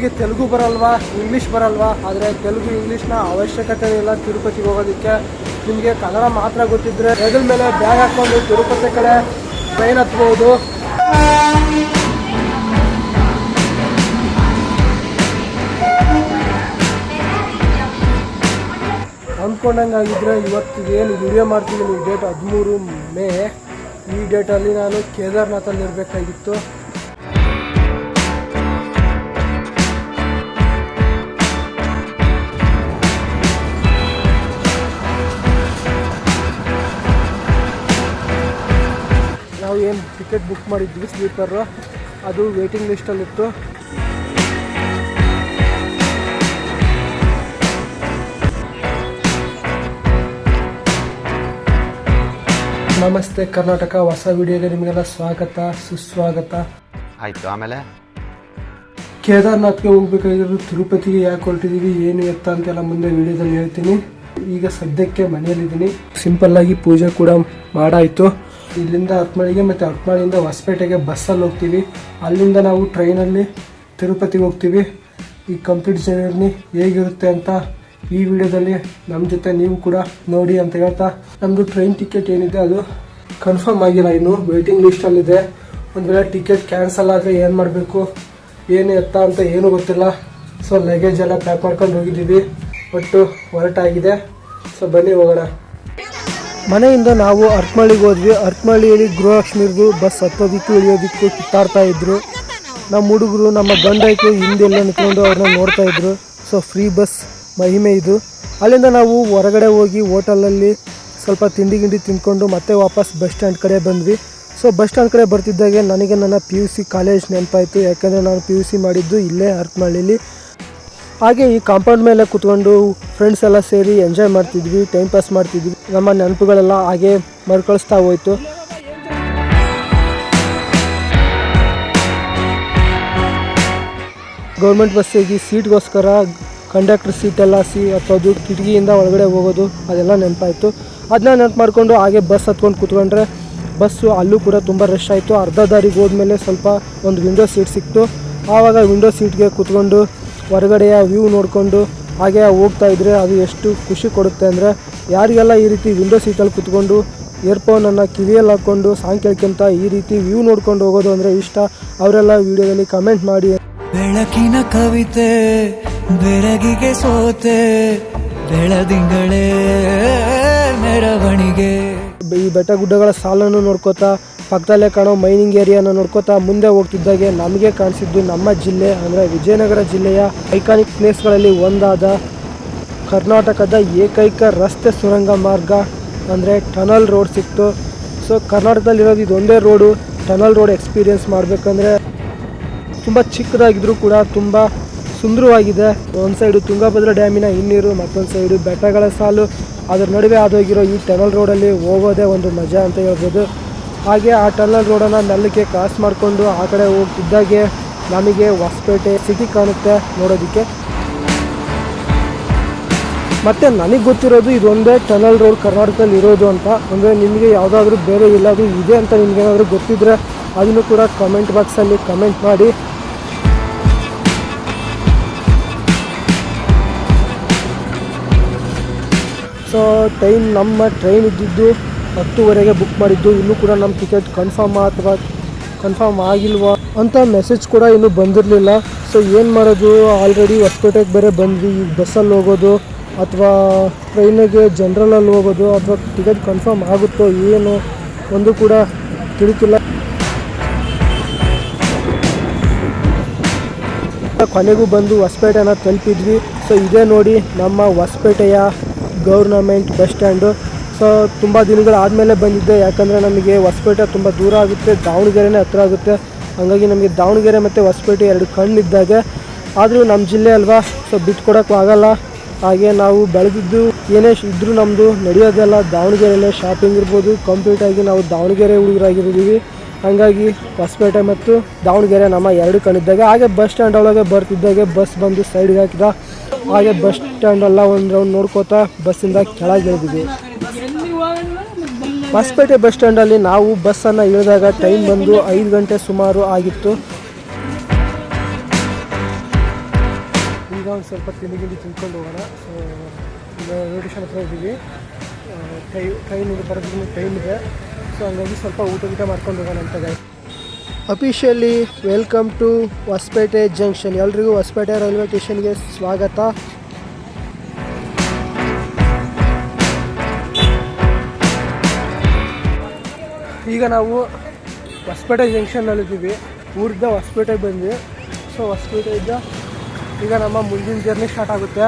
ನಿಮಗೆ ತೆಲುಗು ಬರಲ್ವಾ, ಇಂಗ್ಲೀಷ್ ಬರಲ್ವಾ, ಆದರೆ ತೆಲುಗು, ಇಂಗ್ಲೀಷ್ನ ಅವಶ್ಯಕತೆ ಇಲ್ಲ ತಿರುಪತಿಗೆ ಹೋಗೋದಕ್ಕೆ. ನಿಮಗೆ ಕನ್ನಡ ಮಾತ್ರ ಗೊತ್ತಿದ್ರೆ ಹೆಗಲ ಮೇಲೆ ಬ್ಯಾಗ್ ಹಾಕ್ಕೊಂಡು ತಿರುಪತಿ ಕಡೆ ಟ್ರೈನ್ ಹತ್ಬೋದು. ಅಂದ್ಕೊಂಡಂಗೆ ಆಗಿದ್ರೆ ಇವತ್ತು ಏನು ವಿಡಿಯೋ ಈ ಡೇಟ್ ಹದಿಮೂರು ಮೇ, ಈ ಡೇಟಲ್ಲಿ ನಾನು ಕೇದಾರ್ನಾಥಲ್ಲಿ ಇರಬೇಕಾಗಿತ್ತು. ಟಿಕೆಟ್ ಬುಕ್ ಮಾಡಿದ್ವಿ ಸ್ಲೀಪರು. ಅದು ವೇಟಿಂಗ್ ಲಿಸ್ಟಲ್ಲಿತ್ತು ನಮಸ್ತೆ ಕರ್ನಾಟಕ ಹೊಸ ವಿಡಿಯೋಗೆ ನಿಮಗೆಲ್ಲ ಸ್ವಾಗತ ಸುಸ್ವಾಗತ. ಆಯಿತು ಆಮೇಲೆ? ಕೇದಾರ್ನಾಥ್ಗೆ ಹೋಗ್ಬೇಕಾಗಿರೋದು ತಿರುಪತಿಗೆ ಯಾಕೆ ಹೊರಟಿದ್ದೀವಿ ಏನು ಎತ್ತ ಅಂತೆಲ್ಲ ಮುಂದೆ ವಿಡಿಯೋದಲ್ಲಿ ಹೇಳ್ತೀನಿ. ಈಗ ಸದ್ಯಕ್ಕೆ ಮನೆಯಲ್ಲಿದ್ದೀನಿ. ಸಿಂಪಲ್ಲಾಗಿ ಆಗಿ ಪೂಜೆ ಕೂಡ ಮಾಡಾಯಿತು. ಇಲ್ಲಿಂದ ಹತ್ಮಳಿಗೆ ಮತ್ತು ಹತ್ಮಳಿಯಿಂದ ಹೊಸಪೇಟೆಗೆ ಬಸ್ಸಲ್ಲಿ ಹೋಗ್ತೀವಿ. ಅಲ್ಲಿಂದ ನಾವು ಟ್ರೈನಲ್ಲಿ ತಿರುಪತಿಗೆ ಹೋಗ್ತೀವಿ. ಈ ಕಂಪ್ಲೀಟ್ ಜರ್ನಿ ಹೇಗಿರುತ್ತೆ ಅಂತ ಈ ವಿಡಿಯೋದಲ್ಲಿ ನಮ್ಮ ಜೊತೆ ನೀವು ಕೂಡ ನೋಡಿ ಅಂತ ಹೇಳ್ತಾ. ನಮ್ಮದು ಟ್ರೈನ್ ಟಿಕೆಟ್ ಏನಿದೆ ಅದು ಕನ್ಫರ್ಮ್ ಆಗಿಲ್ಲ ಇನ್ನು. ವೇಟಿಂಗ್ ಲಿಸ್ಟಲ್ಲಿದೆ ಒಂದು ವೇಳೆ ಟಿಕೆಟ್ ಕ್ಯಾನ್ಸಲ್ ಆದರೆ ಏನು ಮಾಡಬೇಕು? ಏನು ಎತ್ತ ಅಂತ ಏನೂ ಗೊತ್ತಿಲ್ಲ. ಸೊ ಲಗೇಜ್ ಎಲ್ಲ ಪ್ಯಾಕ್ ಮಾಡ್ಕೊಂಡು ಹೋಗಿದ್ದೀವಿ. ಒಟ್ಟು ಹೊರಟಾಗಿದೆ. ಸೊ ಬನ್ನಿ ಹೋಗೋಣ. ಮನೆಯಿಂದ ನಾವು ಅರ್ಕಮಳ್ಳಿಗೆ ಹೋದ್ವಿ. ಅರ್ಕಮಳ್ಳಿಯಲ್ಲಿ ಗೃಹಲಕ್ಷ್ಮಿರ್ದು ಬಸ್ ಹತ್ತೋದಿಕ್ಕೂ ಇಳಿಯೋದಿಕ್ಕೂ ಕಿತ್ತಾಡ್ತಾ ಇದ್ರು. ನಮ್ಮ ಹುಡುಗರು, ನಮ್ಮ ಗಂಡಕ್ಕೆ ಹಿಂದೆಲ್ಲ ನಿಂತ್ಕೊಂಡು ಅವ್ರನ್ನ ನೋಡ್ತಾ ಇದ್ರು. ಸೊ ಫ್ರೀ ಬಸ್ ಮಹಿಮೆ ಇದು. ಅಲ್ಲಿಂದ ನಾವು ಹೊರಗಡೆ ಹೋಗಿ ಹೋಟೆಲಲ್ಲಿ ಸ್ವಲ್ಪ ತಿಂಡಿ ಗಿಂಡಿ ತಿಂದ್ಕೊಂಡು ಮತ್ತೆ ವಾಪಸ್ ಬಸ್ ಸ್ಟ್ಯಾಂಡ್ ಕಡೆ ಬಂದ್ವಿ. ಸೊ ಬಸ್ ಸ್ಟ್ಯಾಂಡ್ ಕಡೆ ಬರ್ತಿದ್ದಾಗೆ ನನಗೆ ನನ್ನ ಪಿ ಯು ಸಿ ಕಾಲೇಜ್ ನೆನಪಾಯಿತು. ಯಾಕೆಂದರೆ ನಾನು ಪಿ ಯು ಸಿ ಮಾಡಿದ್ದು ಇಲ್ಲೇ ಅರ್ಕಮಳ್ಳಿಲಿ ಹಾಗೆ ಈ ಕಾಂಪೌಂಡ್ ಮೇಲೆ ಕುತ್ಕೊಂಡು ಫ್ರೆಂಡ್ಸ್ ಎಲ್ಲ ಸೇರಿ ಎಂಜಾಯ್ ಮಾಡ್ತಿದ್ವಿ ಟೈಮ್ ಪಾಸ್ ಮಾಡ್ತಿದ್ವಿ. ನಮ್ಮ ನೆನಪುಗಳೆಲ್ಲ ಹಾಗೆ ಮರುಕಳಿಸ್ತಾ ಹೋಯ್ತು. ಗೌರ್ಮೆಂಟ್ ಬಸ್ಸಿಗೆ ಸೀಟ್ಗೋಸ್ಕರ ಕಂಡಕ್ಟರ್ ಸೀಟೆಲ್ಲ ಸಿ ಹತ್ತೋದು ಕಿಟಕಿಯಿಂದ ಒಳಗಡೆ ಹೋಗೋದು, ಅದೆಲ್ಲ ನೆನಪಾಯಿತು. ಅದನ್ನ ನೆನಪು ಮಾಡಿಕೊಂಡು ಹಾಗೆ ಬಸ್ ಹತ್ಕೊಂಡು ಕೂತ್ಕೊಂಡ್ರೆ ಬಸ್ಸು ಅಲ್ಲೂ ಕೂಡ ತುಂಬ ರಶ್ ಆಯಿತು. ಅರ್ಧ ದಾರಿಗೆ ಹೋದ್ಮೇಲೆ ಸ್ವಲ್ಪ ಒಂದು ವಿಂಡೋ ಸೀಟ್ ಸಿಕ್ತು. ಆವಾಗ ವಿಂಡೋ ಸೀಟ್ಗೆ ಕೂತ್ಕೊಂಡು ಹೊರಗಡೆಯ ವ್ಯೂ ನೋಡಿಕೊಂಡು ಹಾಗೆ ಹೋಗ್ತಾ ಇದ್ರೆ ಅದು ಎಷ್ಟು ಖುಷಿ ಕೊಡುತ್ತೆ ಅಂದರೆ ಯಾರಿಗೆಲ್ಲ ಈ ರೀತಿ ವಿಂಡೋ ಸೀಟಲ್ಲಿ ಕುತ್ಕೊಂಡು ಇಯರ್ಫೋನನ್ನು ಕಿವಿಯಲ್ಲಿ ಹಾಕ್ಕೊಂಡು ಸಾಂಗ್ ಕೇಳ್ಕೊಂತ ಈ ರೀತಿ ವ್ಯೂ ನೋಡ್ಕೊಂಡು ಹೋಗೋದು ಅಂದರೆ ಇಷ್ಟ. ಅವರೆಲ್ಲ ವಿಡಿಯೋದಲ್ಲಿ ಕಮೆಂಟ್ ಮಾಡಿ. ಬೆಳಕಿನ ಕವಿತೆ ಬೆರಗಿಗೆ ಸೋತೆ ಬೆಳದಿಂಗಳೇ ಮೆರವಣಿಗೆ. ಈ ಬೆಟ್ಟ ಗುಡ್ಡಗಳ ಸಾಲನ್ನು ನೋಡ್ಕೋತಾ ಪಕ್ಕದಲ್ಲೇ ಕಾಣೋ ಮೈನಿಂಗ್ ಏರಿಯಾನ ನೋಡ್ಕೋತಾ ಮುಂದೆ ಹೋಗ್ತಿದ್ದಾಗೆ ನಮಗೆ ಕಾಣಿಸಿದ್ದು ನಮ್ಮ ಜಿಲ್ಲೆ, ಅಂದರೆ ವಿಜಯನಗರ ಜಿಲ್ಲೆಯ ಐಕಾನಿಕ್ ಪ್ಲೇಸ್ಗಳಲ್ಲಿ ಒಂದಾದ ಕರ್ನಾಟಕದ ಏಕೈಕ ರಸ್ತೆ ಸುರಂಗ ಮಾರ್ಗ, ಅಂದರೆ ಟನಲ್ ರೋಡ್ ಸಿಕ್ತು. ಸೊ, ಕರ್ನಾಟಕದಲ್ಲಿರೋದು ಇದೊಂದೇ ರೋಡು, ಟನಲ್ ರೋಡ್ ಎಕ್ಸ್ಪೀರಿಯೆನ್ಸ್ ಮಾಡಬೇಕಂದ್ರೆ ತುಂಬ ಚಿಕ್ಕದಾಗಿದ್ರೂ ಕೂಡ ತುಂಬ ಸುಂದರವಾಗಿದೆ. ಒಂದು ಸೈಡು ತುಂಗಭದ್ರಾ ಡ್ಯಾಮಿನ ಹಿನ್ನೀರು, ಮತ್ತೊಂದು ಸೈಡು ಬೆಟ್ಟಗಳ ಸಾಲು. ಅದರ ನಡುವೆ ಆದೋಗಿರೋ ಈ ಟನಲ್ ರೋಡಲ್ಲಿ ಹೋಗೋದೇ ಒಂದು ಮಜಾ ಅಂತ ಹೇಳ್ಬೋದು. ಹಾಗೆ ಆ ಟನಲ್ ರೋಡನ್ನು ನೆಲಕ್ಕೆ ಕ್ರಾಸ್ ಮಾಡಿಕೊಂಡು ಆ ಕಡೆ ಹೋಗ್ತಿದ್ದಾಗೆ ನಮಗೆ ಹೊಸಪೇಟೆ ಸಿಟಿ ಕಾಣುತ್ತೆ ನೋಡೋದಕ್ಕೆ. ಮತ್ತು ನನಗೆ ಗೊತ್ತಿರೋದು ಇದೊಂದೇ ಟನಲ್ ರೋಡ್ ಕರ್ನಾಟಕದಲ್ಲಿ ಇರೋದು ಅಂತ. ಅಂದರೆ ನಿಮಗೆ ಯಾವುದಾದ್ರೂ ಬೇರೆ ಎಲ್ಲಾದರೂ ಇದೆ ಅಂತ ನಿಮಗೇನಾದರೂ ಗೊತ್ತಿದ್ದರೆ ಅದನ್ನು ಕೂಡ ಕಮೆಂಟ್ ಬಾಕ್ಸಲ್ಲಿ ಕಮೆಂಟ್ ಮಾಡಿ. ಸೊ ಟೈಮ್ ನಮ್ಮ ಟ್ರೈನ್ ಇದ್ದಿದ್ದು ಹತ್ತುವರೆಗೆ ಬುಕ್ ಮಾಡಿದ್ದು. ಇನ್ನೂ ಕೂಡ ನಮ್ಮ ಟಿಕೆಟ್ ಕನ್ಫರ್ಮ್ ಅಥವಾ ಕನ್ಫರ್ಮ್ ಆಗಿಲ್ವಾ ಅಂತ ಮೆಸೇಜ್ ಕೂಡ ಇನ್ನೂ ಬಂದಿರಲಿಲ್ಲ. ಸೊ ಏನು ಮಾಡೋದು? ಆಲ್ರೆಡಿ ಹೊಸಪೇಟೆಗೆ ಬೇರೆ ಬಂದ್ವಿ. ಈಗ ಬಸ್ಸಲ್ಲಿ ಹೋಗೋದು ಅಥವಾ ಟ್ರೈನಿಗೆ ಜನ್ರಲಲ್ಲಿ ಹೋಗೋದು ಅಥವಾ ಟಿಕೆಟ್ ಕನ್ಫರ್ಮ್ ಆಗುತ್ತೋ ಏನು ಒಂದು ಕೂಡ ತಿಳಿತಿಲ್ಲ. ಕೊನೆಗೂ ಬಂದು ಹೊಸಪೇಟೆನ ತಲುಪಿದ್ವಿ. ಸೊ ಇದೇ ನೋಡಿ ನಮ್ಮ ಹೊಸಪೇಟೆಯ ಗೌರ್ನಮೆಂಟ್ ಬಸ್ ಸ್ಟ್ಯಾಂಡು ಸೊ ತುಂಬ ದಿನಗಳಾದಮೇಲೆ ಬಂದಿದ್ದೆ ಯಾಕಂದರೆ ನಮಗೆ ಹೊಸಪೇಟೆ ತುಂಬ ದೂರ ಆಗುತ್ತೆ, ದಾವಣಗೆರೆನೇ ಹತ್ರ ಆಗುತ್ತೆ. ಹಾಗಾಗಿ ನಮಗೆ ದಾವಣಗೆರೆ ಮತ್ತು ಹೊಸಪೇಟೆ ಎರಡು ಕಣ್ಣಿದ್ದಾಗೆ. ಆದರೂ ನಮ್ಮ ಜಿಲ್ಲೆ ಅಲ್ವಾ? ಸೊ ಬಿಟ್ಕೊಡೋಕ್ಕೂ ಆಗಲ್ಲ. ಹಾಗೆ ನಾವು ಬೆಳೆದಿದ್ದು ಏನೇ ಇದ್ದರೂ ನಮ್ಮದು ನಡೆಯೋದೆಲ್ಲ ದಾವಣಗೆರೆಯಲ್ಲೇ ಶಾಪಿಂಗ್ ಇರ್ಬೋದು. ಕಂಪ್ಲೀಟ್ ಆಗಿ ನಾವು ದಾವಣಗೆರೆ ಹುಡುಗರಾಗಿದ್ದೀವಿ. ಹಾಗಾಗಿ ಹೊಸಪೇಟೆ ಮತ್ತು ದಾವಣಗೆರೆ ನಮ್ಮ ಎರಡು ಕಣ್ಣಿದ್ದಾಗ. ಹಾಗೆ ಬಸ್ ಸ್ಟ್ಯಾಂಡ್ ಒಳಗೆ ಬರ್ತಿದ್ದಾಗೆ ಬಸ್ ಬಂದು ಸೈಡ್ಗೆ ಹಾಕಿದ. ಹಾಗೆ ಬಸ್ ಸ್ಟ್ಯಾಂಡೆಲ್ಲ ಒಂದು ರೌಂಡ್ ನೋಡ್ಕೋತಾ ಬಸ್ಸಿಂದ ಕೆಳಗೆ ಇಳಿದಿದ್ವಿ ಹೊಸಪೇಟೆ ಬಸ್ ಸ್ಟ್ಯಾಂಡಲ್ಲಿ ನಾವು ಬಸ್ಸನ್ನು ಇಳಿದಾಗ ಟೈಮ್ ಬಂದು ಐದು ಗಂಟೆ ಸುಮಾರು ಆಗಿತ್ತು. ಈಗ ಒಂದು ಸ್ವಲ್ಪ ತಿಂಡಿ ಗಿಂಡಿ ಹೋಗೋಣ. ಸೊ ರೈಲ್ವೆ ಹತ್ರ ಇದ್ದೀವಿ. ಟೈ ಟ್ರೈನ್ ಇದೆ ಬರೋದ್ರಿಂದ ಟೈಮ್ ಇದೆ. ಸೊ ಹಂಗಾಗಿ ಸ್ವಲ್ಪ ಊಟ ಗೀಟ ಮಾಡ್ಕೊಂಡು ಹೋಗೋಣ ಅಂತ officially welcome to Hosapete junction ಎಲ್ರಿಗೂ ಹೊಸಪೇಟೆ ರೈಲ್ವೆ ಸ್ಟೇಷನ್ಗೆ ಸ್ವಾಗತ. ಈಗ ನಾವು ಹೊಸಪೇಟೆ ಜಂಕ್ಷನ್ನಲ್ಲಿದ್ದೀವಿ ಊರಿಂದ ಹೊಸಪೇಟೆಗೆ ಬಂದ್ವಿ. ಸೊ ಹೊಸಪೇಟೆಯಿಂದ ಈಗ ನಮ್ಮ ಮುಂದಿನ ಜರ್ನಿ ಸ್ಟಾರ್ಟ್ ಆಗುತ್ತೆ.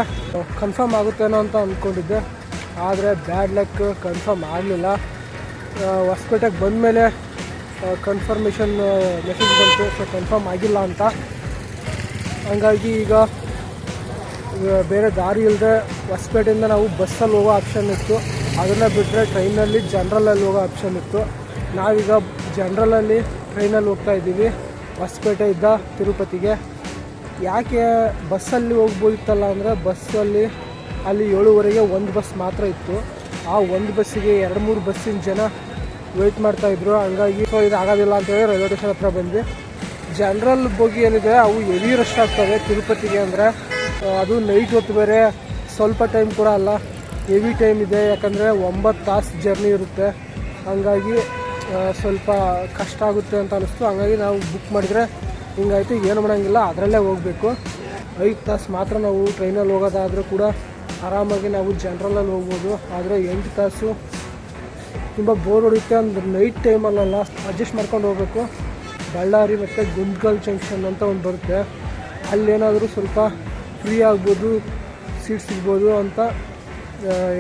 ಕನ್ಫರ್ಮ್ ಆಗುತ್ತೇನೋ ಅಂತ ಅಂದ್ಕೊಂಡಿದ್ದೆ ಆದರೆ ಬ್ಯಾಡ್ ಲಕ್ ಕನ್ಫರ್ಮ್ ಆಗಲಿಲ್ಲ. ಹೊಸಪೇಟೆಗೆ ಬಂದಮೇಲೆ ಕನ್ಫರ್ಮೇಷನ್ ಮೆಸೇಜ್ ಬಂತು. ಸೊ ಕನ್ಫರ್ಮ್ ಆಗಿಲ್ಲ ಅಂತ. ಹಂಗಾಗಿ ಈಗ ಬೇರೆ ದಾರಿ ಇಲ್ಲದೆ ಹೊಸಪೇಟೆಯಿಂದ ನಾವು ಬಸ್ಸಲ್ಲಿ ಹೋಗೋ ಆಪ್ಷನ್ ಇತ್ತು. ಅದನ್ನು ಬಿಟ್ಟರೆ ಟ್ರೈನಲ್ಲಿ ಜನ್ರಲಲ್ಲಿ ಹೋಗೋ ಆಪ್ಷನ್ ಇತ್ತು. ನಾವೀಗ ಜನ್ರಲಲ್ಲಿ ಟ್ರೈನಲ್ಲಿ ಹೋಗ್ತಾ ಇದ್ದೀವಿ. ಹೊಸಪೇಟೆಯಿಂದ ತಿರುಪತಿಗೆ. ಯಾಕೆ ಬಸ್ಸಲ್ಲಿ ಹೋಗ್ಬೋದಿತ್ತಲ್ಲ ಅಂದರೆ ಬಸ್ಸಲ್ಲಿ ಅಲ್ಲಿ ಏಳುವರೆಗೆ ಒಂದು ಬಸ್ ಮಾತ್ರ ಇತ್ತು. ಆ ಒಂದು ಬಸ್ಸಿಗೆ ಎರಡು ಮೂರು ಬಸ್ಸಿನ ಜನ ವೆಯ್ಟ್ ಮಾಡ್ತಾಯಿದ್ರು ಹಂಗಾಗಿ ಸೊ ಇದು ಆಗೋದಿಲ್ಲ ಅಂತೇಳಿ ರೈಲ್ವೆ ಸ್ಟೇಷನ್ ಹತ್ರ ಬಂದ್ವಿ. ಜನರಲ್ ಬೋಗಿ ಏನಿದೆ, ಅವು ಎವಿ ರಶ್ ಆಗ್ತವೆ ತಿರುಪತಿಗೆ ಅಂದರೆ. ಅದು ನೈಟ್ ಹೊತ್ತು ಬೇರೆ, ಸ್ವಲ್ಪ ಟೈಮ್ ಕೂಡ ಅಲ್ಲ. ಹೆವಿ ಟೈಮ್ ಇದೆ, ಯಾಕಂದರೆ ಒಂಬತ್ತು ತಾಸು ಜರ್ನಿ ಇರುತ್ತೆ. ಹಂಗಾಗಿ ಸ್ವಲ್ಪ ಕಷ್ಟ ಆಗುತ್ತೆ ಅಂತ ಅನ್ನಿಸ್ತು ಹಂಗಾಗಿ ನಾವು ಬುಕ್ ಮಾಡಿದರೆ ಹಿಂಗಾಯಿತು, ಏನು ಮಾಡೋಂಗಿಲ್ಲ, ಅದರಲ್ಲೇ ಹೋಗಬೇಕು. ಐದು ತಾಸು ಮಾತ್ರ ನಾವು ಟ್ರೈನಲ್ಲಿ ಹೋಗೋದಾದರೂ ಕೂಡ ಆರಾಮಾಗಿ ನಾವು ಜನ್ರಲಲ್ಲಿ ಹೋಗ್ಬೋದು. ಆದರೆ ಎಂಟು ತಾಸು ತುಂಬ ಬೋರ್ ಹೊಡಿಯುತ್ತೆ ಅಂದ್ರೆ ನೈಟ್ ಟೈಮಲ್ಲೆಲ್ಲ ಅಡ್ಜಸ್ಟ್ ಮಾಡ್ಕೊಂಡು ಹೋಗಬೇಕು. ಬಳ್ಳಾರಿ ಮತ್ತು ಗುಂಡ್ಗಲ್ ಜಂಕ್ಷನ್ ಅಂತ ಒಂದು ಬರುತ್ತೆ. ಅಲ್ಲೇನಾದರೂ ಸ್ವಲ್ಪ ಫ್ರೀ ಆಗ್ಬೋದು ಸೀಟ್ ಸಿಗ್ಬೋದು ಅಂತ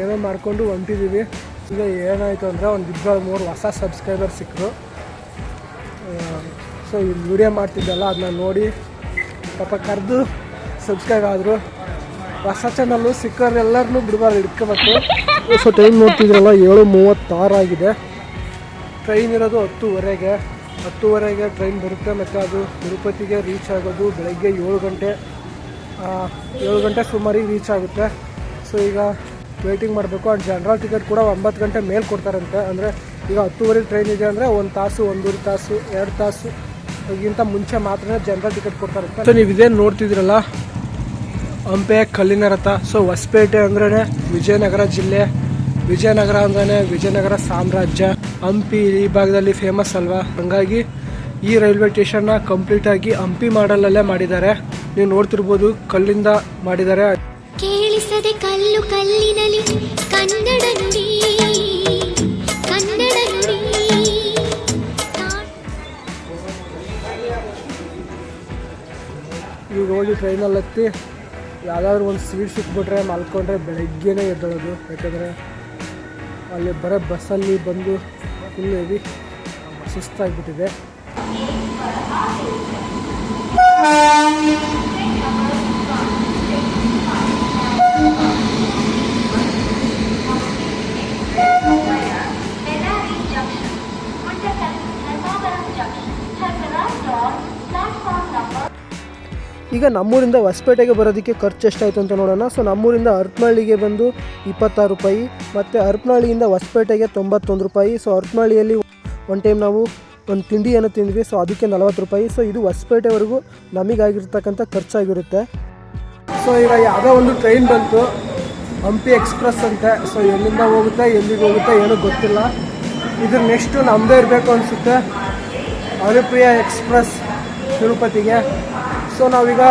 ಏನೋ ಮಾಡಿಕೊಂಡು ಹೊಂಟಿದ್ದೀವಿ ಈಗ ಏನಾಯಿತು ಅಂದರೆ ಒಂದು ಇಬ್ಬರು ಮೂರು ಹೊಸ ಸಬ್ಸ್ಕ್ರೈಬರ್ ಸಿಕ್ಕರು ಸೊ ಈ ವಿಡಿಯೋ ಮಾಡ್ತಿದ್ದಲ್ಲ ಅದನ್ನ ನೋಡಿ ಪಾಪ ಕರೆದು ಸಬ್ಸ್ಕ್ರೈಬ್ ಆದರು. ಹೊಸ ಚಾನಲ್ಲು ಸಿಕ್ಕವ್ರು ಎಲ್ಲರನ್ನೂ ಬಿಡಬಾರ್ದು, ಹಿಡ್ಕೋಬೇಕು. ಸೊ ಟೈಮ್ ನೋಡ್ತಿದ್ರಲ್ಲ, ಏಳು ಮೂವತ್ತಾರು ಆಗಿದೆ. ಟ್ರೈನ್ ಇರೋದು ಹತ್ತುವರೆಗೆ. ಹತ್ತುವರೆಗೆ ಟ್ರೈನ್ ಬರುತ್ತೆ ಮತ್ತು ಅದು ತಿರುಪತಿಗೆ ರೀಚ್ ಆಗೋದು ಬೆಳಗ್ಗೆ ಏಳು ಗಂಟೆ. ಏಳು ಗಂಟೆ ಸುಮಾರಿಗೆ ರೀಚ್ ಆಗುತ್ತೆ. ಸೊ ಈಗ ವೇಟಿಂಗ್ ಮಾಡಬೇಕು. ಆ್ಯಂಡ್ ಜನರಲ್ ಟಿಕೆಟ್ ಕೂಡ ಒಂಬತ್ತು ಗಂಟೆ ಮೇಲೆ ಕೊಡ್ತಾರಂತೆ. ಅಂದರೆ ಈಗ ಹತ್ತುವರೆಗೆ ಟ್ರೈನ್ ಇದೆ ಅಂದರೆ ಒಂದು ತಾಸು, ಒಂದೂವರೆ ತಾಸು, ಎರಡು ತಾಸು ಗಿಂತ ಮುಂಚೆ ಮಾತ್ರ ಜನರಲ್ ಟಿಕೆಟ್ ಕೊಡ್ತಾರಂತೆ. ಸೊ ನೀವು ಇದೇನು ನೋಡ್ತಿದ್ದೀರಲ್ಲ? ಹಂಪೆ ಕಲ್ಲಿನ ರಥ ಸೊ ಹೊಸಪೇಟೆ ಅಂದ್ರೆ ವಿಜಯನಗರ ಜಿಲ್ಲೆ. ವಿಜಯನಗರ ಅಂದ್ರೆ ವಿಜಯನಗರ ಸಾಮ್ರಾಜ್ಯ. ಹಂಪಿ ಈ ಭಾಗದಲ್ಲಿ ಫೇಮಸ್ ಅಲ್ವಾ? ಹಂಗಾಗಿ ಈ ರೈಲ್ವೆ ಸ್ಟೇಷನ್ನ ಕಂಪ್ಲೀಟಾಗಿ ಹಂಪಿ ಮಾಡಲಲ್ಲೇ ಮಾಡಿದ್ದಾರೆ. ನೀವು ನೋಡ್ತಿರ್ಬೋದು ಕಲ್ಲಿಂದ ಮಾಡಿದ್ದಾರೆ. ಕೇಳಿಸದೆ ಕಲ್ಲು ಕಲ್ಲಿನಲ್ಲಿ ಕನ್ನಡ ಈಗ ಹೋಗಿ ಟ್ರೈನಲ್ಲಿ ಹತ್ತಿ, ಯಾವುದಾದ್ರೂ ಒಂದು ಸೀಟ್ ಸಿಕ್ಬಿಟ್ರೆ ಮಲ್ಕೊಂಡ್ರೆ ಬೆಳಗ್ಗೆನೇ ಎದ್ದೋದು ಯಾಕಂದರೆ ಅಲ್ಲಿ ಬರೋ ಬಸ್ಸಲ್ಲಿ ಬಂದು ಫುಲ್ ಹೆವಿ ಸುಸ್ತಾಗಿಬಿಟ್ಟಿದೆ. ಈಗ ನಮ್ಮೂರಿಂದ ಹೊಸಪೇಟೆಗೆ ಬರೋದಕ್ಕೆ ಖರ್ಚು ಎಷ್ಟಾಯಿತು ಅಂತ ನೋಡೋಣ. ಸೊ ನಮ್ಮೂರಿಂದ ಅರ್ಪನಹಳ್ಳಿಗೆ ಬಂದು ಇಪ್ಪತ್ತಾರು ರೂಪಾಯಿ, ಮತ್ತು ಅರ್ಪನಹಳ್ಳಿಯಿಂದ ಹೊಸಪೇಟೆಗೆ ತೊಂಬತ್ತೊಂದು ರೂಪಾಯಿ. ಸೊ ಅರ್ಪನಹಳ್ಳಿಯಲ್ಲಿ ಒನ್ ಟೈಮ್ ನಾವು ಒಂದು ತಿಂಡಿಯನ್ನು ತಿಂದ್ವಿ. ಸೊ ಅದಕ್ಕೆ ನಲವತ್ತು ರೂಪಾಯಿ. ಸೊ ಇದು ಹೊಸಪೇಟೆವರೆಗೂ ನಮಗಾಗಿರ್ತಕ್ಕಂಥ ಖರ್ಚಾಗಿರುತ್ತೆ. ಸೊ ಈಗ ಯಾವುದೋ ಒಂದು ಟ್ರೈನ್ ಬಂತು. ಹಂಪಿ ಎಕ್ಸ್ಪ್ರೆಸ್ ಅಂತೆ. ಸೊ ಎಲ್ಲಿಂದ ಹೋಗುತ್ತೆ, ಎಲ್ಲಿಗೆ ಹೋಗುತ್ತೆ ಏನೂ ಗೊತ್ತಿಲ್ಲ. ಇದು ನೆಕ್ಸ್ಟು ನಮ್ಮದೇ ಇರಬೇಕು ಅನಿಸುತ್ತೆ. ಅನುಪ್ರಿಯ ಎಕ್ಸ್ಪ್ರೆಸ್ ತಿರುಪತಿಗೆ. ಸೊ ನಾವೀಗ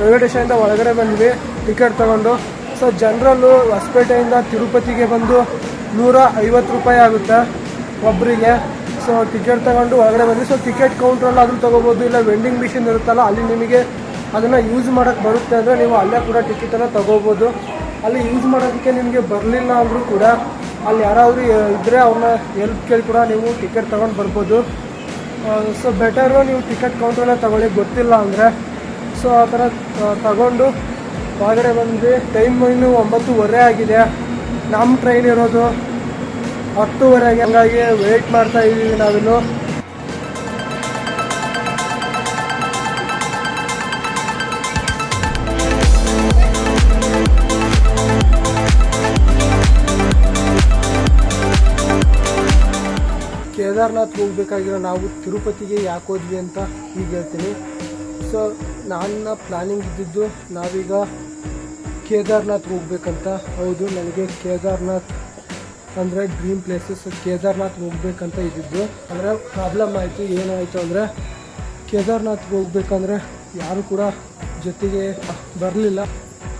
ರೈಲ್ವೆ ಸ್ಟೇಷನಿಂದ ಒಳಗಡೆ ಬಂದ್ವಿ. ಟಿಕೆಟ್ ತಗೊಂಡು. ಸೊ ಜನರಲ್ಲು ಹೊಸಪೇಟೆಯಿಂದ ತಿರುಪತಿಗೆ ಬಂದು ನೂರ ಐವತ್ತು ರೂಪಾಯಿ ಆಗುತ್ತೆ ಒಬ್ಬರಿಗೆ ಸೊ ಟಿಕೆಟ್ ತಗೊಂಡು ಒಳಗಡೆ ಬಂದ್ವಿ. ಸೊ ಟಿಕೆಟ್ ಕೌಂಟ್ರಲ್ಲಿ ಆದರೂ ತೊಗೋಬೋದು. ಇಲ್ಲ ವೆಂಡಿಂಗ್ ಮಿಷಿನ್ ಇರುತ್ತಲ್ಲ, ಅಲ್ಲಿ ನಿಮಗೆ ಅದನ್ನು ಯೂಸ್ ಮಾಡೋಕ್ಕೆ ಬರುತ್ತೆ ಅಂದರೆ ನೀವು ಅಲ್ಲೇ ಕೂಡ ಟಿಕೆಟನ್ನು ತೊಗೋಬೋದು. ಅಲ್ಲಿ ಯೂಸ್ ಮಾಡೋದಕ್ಕೆ ನಿಮಗೆ ಬರಲಿಲ್ಲ ಅಂದರೂ ಕೂಡ ಅಲ್ಲಿ ಯಾರಾದರೂ ಇದ್ದರೆ ಅವನ್ನ ಹೆಲ್ಪ್ ಕೇಳಿ ಕೂಡ ನೀವು ಟಿಕೆಟ್ ತೊಗೊಂಡು ಬರ್ಬೋದು. ಸೊ ಬೆಟರು ನೀವು ಟಿಕೆಟ್ ಕೌಂಟ್ರಲ್ಲೇ ತೊಗೊಳ್ಳಿ. ಗೊತ್ತಿಲ್ಲ ಅಂದರೆ ಸೊ ಆ ಥರ ತಗೊಂಡು ಹೊರಗಡೆ ಬಂದ್ವಿ. ಟೈಮ್ ಇನ್ನು ಒಂಬತ್ತುವರೆ ಆಗಿದೆ. ನಮ್ಮ ಟ್ರೈನ್ ಇರೋದು ಹತ್ತುವರೆಗೆ ಹಂಗಾಗಿ ವೆಯ್ಟ್ ಮಾಡ್ತಾ ಇದ್ದೀವಿ ನಾವಿನ್ನು. ಕೇದಾರ್ನಾಥ್ ಹೋಗ್ಬೇಕಾಗಿರೋ ನಾವು ತಿರುಪತಿಗೆ ಯಾಕೆ ಹೋದ್ವಿ ಅಂತ ಈಗ ಹೇಳ್ತೀನಿ. ಸೊ ನನ್ನ ಪ್ಲಾನಿಂಗ್ ಇದ್ದಿದ್ದು ನಾವೀಗ ಕೇದಾರ್ನಾಥ್ ಹೋಗ್ಬೇಕಂತ. ಹೌದು, ನನಗೆ ಕೇದಾರ್ನಾಥ್ ಅಂದರೆ ಡ್ರೀಮ್ ಪ್ಲೇಸಸ್ ಕೇದಾರ್ನಾಥ್ ಹೋಗ್ಬೇಕಂತ ಇದ್ದಿದ್ದು. ಅಂದರೆ ಪ್ರಾಬ್ಲಮ್ ಆಯಿತು, ಏನಾಯಿತು ಅಂದರೆ ಕೇದಾರ್ನಾಥ್ಗೆ ಹೋಗ್ಬೇಕಂದ್ರೆ ಯಾರು ಕೂಡ ಜೊತೆಗೆ ಬರಲಿಲ್ಲ.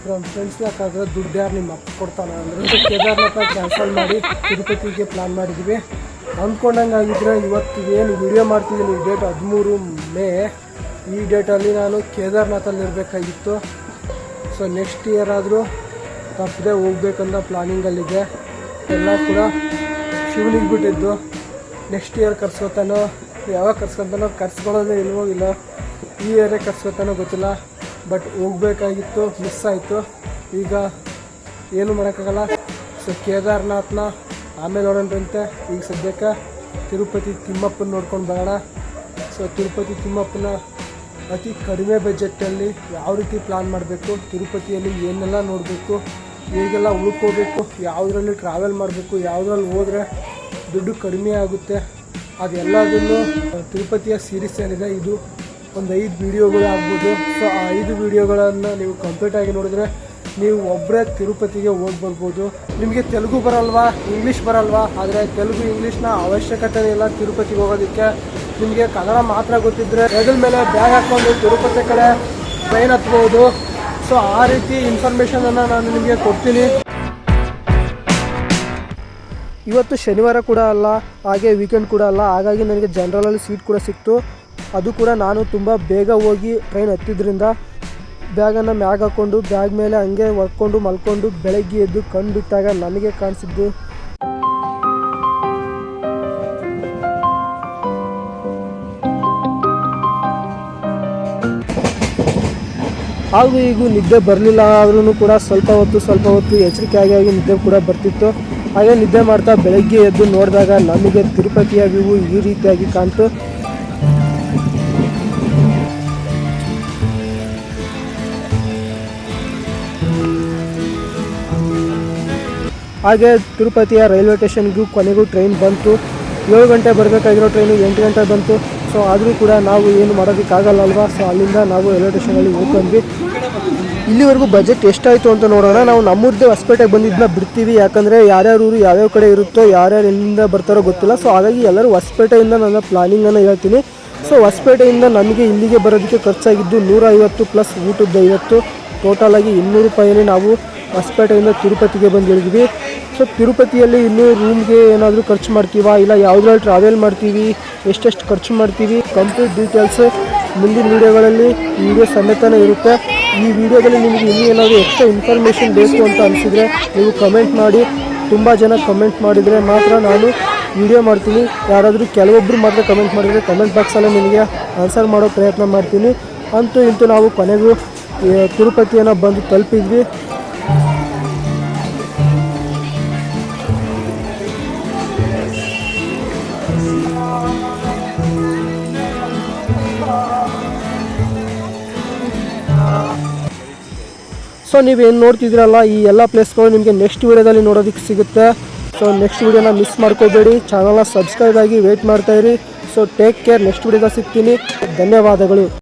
ನಮ್ಮ ಫ್ರೆಂಡ್ಸ್ನ ಕಾದ್ರೆ ದುಡ್ಡು ಯಾರು ನಿಮ್ಮ ಅಪ್ಪ ಕೊಡ್ತಾನೆ ಅಂದರೆ ಕೇದಾರ್ನಾಥ್ನ ಕ್ಯಾನ್ಸಲ್ ಮಾಡಿ ತಿರುಪತಿಗೆ ಪ್ಲ್ಯಾನ್ ಮಾಡಿದ್ವಿ. ಅಂದ್ಕೊಂಡಂಗೆ ಆಗಿದ್ರೆ ಇವತ್ತು ಏನು ವಿಡಿಯೋ ಮಾಡ್ತಿದ್ದೀನಿ ಡೇಟ್ ಹದಿಮೂರು ಮೇ ಈ ಡೇಟಲ್ಲಿ ನಾನು ಕೇದಾರ್ನಾಥಲ್ಲಿ ಇರಬೇಕಾಗಿತ್ತು ಸೊ ನೆಕ್ಸ್ಟ್ ಇಯರ್ ಆದರೂ ತಪ್ಪದೆ ಹೋಗ್ಬೇಕಂತ ಪ್ಲಾನಿಂಗಲ್ಲಿದೆ ಎಲ್ಲ ಕೂಡ ಶಿವನಿಗೆ ಬಿಟ್ಟಿದ್ದು. ನೆಕ್ಸ್ಟ್ ಇಯರ್ ಕರ್ಸ್ಕೊತಾನೋ, ಯಾವಾಗ ಕರ್ಸ್ಕೊತಾನೋ ಕರ್ಸ್ಕೊಳ್ಳೋದೇ ಇಲ್ವೋ ಇಲ್ಲ, ಈ ಇಯರೇ ಕರ್ಸ್ಕೊತಾನೋ ಗೊತ್ತಿಲ್ಲ. ಬಟ್ ಹೋಗ್ಬೇಕಾಗಿತ್ತು ಮಿಸ್ ಆಯಿತು. ಈಗ ಏನು ಮಾಡೋಕ್ಕಾಗಲ್ಲ. ಸೊ ಕೇದಾರ್ನಾಥ್ನ, ಆಮೇಲೆ ನೋಡೋಣಂತೆ. ಈಗ ಸದ್ಯಕ್ಕೆ ತಿರುಪತಿ ತಿಮ್ಮಪ್ಪನ ನೋಡ್ಕೊಂಡು ಬರೋಣ. ಸೊ ತಿರುಪತಿ ತಿಮ್ಮಪ್ಪನ ಅತಿ ಕಡಿಮೆ ಬಜೆಟಲ್ಲಿ ಯಾವ ರೀತಿ ಪ್ಲಾನ್ ಮಾಡಬೇಕು, ತಿರುಪತಿಯಲ್ಲಿ ಏನೆಲ್ಲ ನೋಡಬೇಕು, ಹೇಗೆಲ್ಲ ಉಳ್ಕೋಬೇಕು, ಯಾವುದರಲ್ಲಿ ಟ್ರಾವೆಲ್ ಮಾಡಬೇಕು, ಯಾವುದ್ರಲ್ಲಿ ಹೋದರೆ ದುಡ್ಡು ಕಡಿಮೆ ಆಗುತ್ತೆ, ಅದೆಲ್ಲದನ್ನು ತಿರುಪತಿಯ ಸೀರೀಸ್ ಏನಿದೆ ಇದು ಒಂದು ಐದು ವಿಡಿಯೋಗಳು ಆಗ್ಬೋದು. ಸೊ ಆ ಐದು ವಿಡಿಯೋಗಳನ್ನು ನೀವು ಕಂಪ್ಲೀಟಾಗಿ ನೋಡಿದ್ರೆ ನೀವು ಒಬ್ಬರೇ ತಿರುಪತಿಗೆ ಹೋಗಿ ಬರ್ಬೋದು. ನಿಮಗೆ ತೆಲುಗು ಬರಲ್ವಾ ಇಂಗ್ಲೀಷ್ ಬರಲ್ವಾ, ಆದರೆ ತೆಲುಗು ಇಂಗ್ಲೀಷ್ನ ಅವಶ್ಯಕತೆ ಇಲ್ಲ ತಿರುಪತಿಗೆ ಹೋಗೋದಕ್ಕೆ. ನಿಮಗೆ ಕನ್ನಡ ಮಾತ್ರ ಗೊತ್ತಿದ್ದರೆ ಹೆಗಲ ಮೇಲೆ ಬ್ಯಾಗ್ ಹಾಕ್ಕೊಂಡು ತಿರುಪತಿ ಕಡೆ ಟ್ರೈನ್ ಹತ್ಬೋದು. ಸೊ ಆ ರೀತಿ ಇನ್ಫಾರ್ಮೇಷನನ್ನು ನಾನು ನಿಮಗೆ ಕೊಡ್ತೀನಿ. ಇವತ್ತು ಶನಿವಾರ ಕೂಡ ಅಲ್ಲ, ಹಾಗೆ ವೀಕೆಂಡ್ ಕೂಡ ಅಲ್ಲ. ಹಾಗಾಗಿ ನನಗೆ ಜನರಲಲ್ಲಿ ಸೀಟ್ ಕೂಡ ಸಿಕ್ತು. ಅದು ಕೂಡ ನಾನು ತುಂಬ ಬೇಗ ಹೋಗಿ ಟ್ರೈನ್ ಹತ್ತಿದ್ರಿಂದ ಬ್ಯಾಗನ್ನು ಮ್ಯಾಗ್ ಹಾಕ್ಕೊಂಡು ಬ್ಯಾಗ್ ಮೇಲೆ ಹಂಗೆ ಹೊರ್ಕೊಂಡು ಮಲ್ಕೊಂಡು ಬೆಳಗ್ಗೆ ಎದ್ದು ಕಣ್ಣು ಬಿಟ್ಟಾಗ ನನಗೆ ಕಾಣಿಸಿದ್ದು ಹಾಗೂ ಈಗ ನಿದ್ದೆ ಬರಲಿಲ್ಲ ಆದ್ರೂ ಕೂಡ ಸ್ವಲ್ಪ ಹೊತ್ತು ಸ್ವಲ್ಪ ಹೊತ್ತು ಎಚ್ಚರಿಕೆಯಾಗಿ ಆಗಿ ನಿದ್ದೆ ಕೂಡ ಬರ್ತಿತ್ತು. ಹಾಗೆ ನಿದ್ದೆ ಮಾಡ್ತಾ ಬೆಳಗ್ಗೆ ಎದ್ದು ನೋಡಿದಾಗ ನಮಗೆ ತಿರುಪತಿಯ ವ್ಯೂ ಈ ರೀತಿಯಾಗಿ ಕಾಣ್ತು. ಹಾಗೆ ತಿರುಪತಿಯ ರೈಲ್ವೆ ಸ್ಟೇಷನ್ಗೂ ಕೊನೆಗೂ ಟ್ರೈನ್ ಬಂತು. ಏಳು ಗಂಟೆ ಬರಬೇಕಾಗಿರೋ ಟ್ರೈನು ಎಂಟು ಗಂಟೆ ಬಂತು. ಸೊ ಆದರೂ ಕೂಡ ನಾವು ಏನು ಮಾಡೋದಕ್ಕಾಗಲ್ಲ ಅಲ್ವಾ ಸೊ ಅಲ್ಲಿಂದ ನಾವು ರೈಲ್ವೆ ಸ್ಟೇಷನಲ್ಲಿ ಹೋಗ್ಕೊಂಡ್ವಿ ಇಲ್ಲಿವರೆಗೂ ಬಜೆಟ್ ಎಷ್ಟಾಯಿತು ಅಂತ ನೋಡೋಣ. ನಾವು ನಮ್ಮೂರದೇ ಹೊಸಪೇಟೆಗೆ ಬಂದಿದ್ದನ್ನ ಬಿಡ್ತೀವಿ. ಯಾಕಂದರೆ ಯಾರ್ಯಾರ ಊರು, ಯಾವ್ಯಾವ ಕಡೆ ಇರುತ್ತೋ, ಯಾರ್ಯಾರು ಎಲ್ಲಿಂದ ಬರ್ತಾರೋ ಗೊತ್ತಿಲ್ಲ. ಸೊ ಹಾಗಾಗಿ ಎಲ್ಲರೂ ಹೊಸಪೇಟೆಯಿಂದ ನನ್ನ ಪ್ಲಾನಿಂಗನ್ನು ಹೇಳ್ತೀನಿ. ಸೊ ಹೊಸಪೇಟೆಯಿಂದ ನಮಗೆ ಇಲ್ಲಿಗೆ ಬರೋದಕ್ಕೆ ಖರ್ಚಾಗಿದ್ದು ನೂರ ಐವತ್ತು ಪ್ಲಸ್ ಊಟದ ಐವತ್ತು ಟೋಟಲಾಗಿ ಇನ್ನೂರು ರೂಪಾಯಿಯಲ್ಲಿ ನಾವು ಹೊಸಪೇಟೆಯಿಂದ ತಿರುಪತಿಗೆ ಬಂದು ಸೊ ತಿರುಪತಿಯಲ್ಲಿ ಇನ್ನೂ ರೂಮ್ಗೆ ಏನಾದರೂ ಖರ್ಚು ಮಾಡ್ತೀವಾ? ಇಲ್ಲ ಯಾವುದ್ರಲ್ಲಿ ಟ್ರಾವೆಲ್ ಮಾಡ್ತೀವಿ? ಎಷ್ಟೆಷ್ಟು ಖರ್ಚು ಮಾಡ್ತೀವಿ? ಕಂಪ್ಲೀಟ್ ಡೀಟೇಲ್ಸ್ ಮುಂದಿನ ವೀಡಿಯೋಗಳಲ್ಲಿ ವಿಡಿಯೋ ಸಮೇತನೇ ಇರುತ್ತೆ. ಈ ವಿಡಿಯೋದಲ್ಲಿ ನಿಮಗೆ ಇನ್ನೂ ಏನಾದರೂ ಎಕ್ಸ್ಟ್ರಾ ಇನ್ಫಾರ್ಮೇಷನ್ ಬೇಕು ಅಂತ ಅನಿಸಿದರೆ ನೀವು ಕಮೆಂಟ್ ಮಾಡಿ. ತುಂಬ ಜನ ಕಮೆಂಟ್ ಮಾಡಿದರೆ ಮಾತ್ರ ನಾನು ವಿಡಿಯೋ ಮಾಡ್ತೀನಿ. ಯಾರಾದರೂ ಕೆಲವೊಬ್ಬರು ಮಾತ್ರ ಕಮೆಂಟ್ ಮಾಡಿದರೆ ಕಮೆಂಟ್ ಬಾಕ್ಸಲ್ಲೇ ನಿಮಗೆ ಆನ್ಸರ್ ಮಾಡೋ ಪ್ರಯತ್ನ ಮಾಡ್ತೀನಿ. ಅಂತೂ ಇಂತೂ ನಾವು ಕೊನೆಗೂ ತಿರುಪತಿಯನ್ನು ಬಂದು ತಲುಪಿದ್ವಿ. ಸೊ ನೀವೇನು ನೋಡ್ತಿದ್ದೀರಲ್ಲ, ಈ ಎಲ್ಲ ಪ್ಲೇಸ್ಗಳು ನಿಮಗೆ ನೆಕ್ಸ್ಟ್ ವೀಡಿಯೋದಲ್ಲಿ ನೋಡೋದಕ್ಕೆ ಸಿಗುತ್ತೆ. ಸೊ ನೆಕ್ಸ್ಟ್ ವೀಡಿಯೋನ ಮಿಸ್ ಮಾಡ್ಕೋಬೇಡಿ. ಚಾನಲ್ನ ಸಬ್ಸ್ಕ್ರೈಬ್ ಆಗಿ ವೇಟ್ ಮಾಡ್ತಾಯಿರಿ ಸೊ ಟೇಕ್ ಕೇರ್ ನೆಕ್ಸ್ಟ್ ವೀಡಿಯೋದಲ್ಲಿ ಸಿಗ್ತೀನಿ. ಧನ್ಯವಾದಗಳು.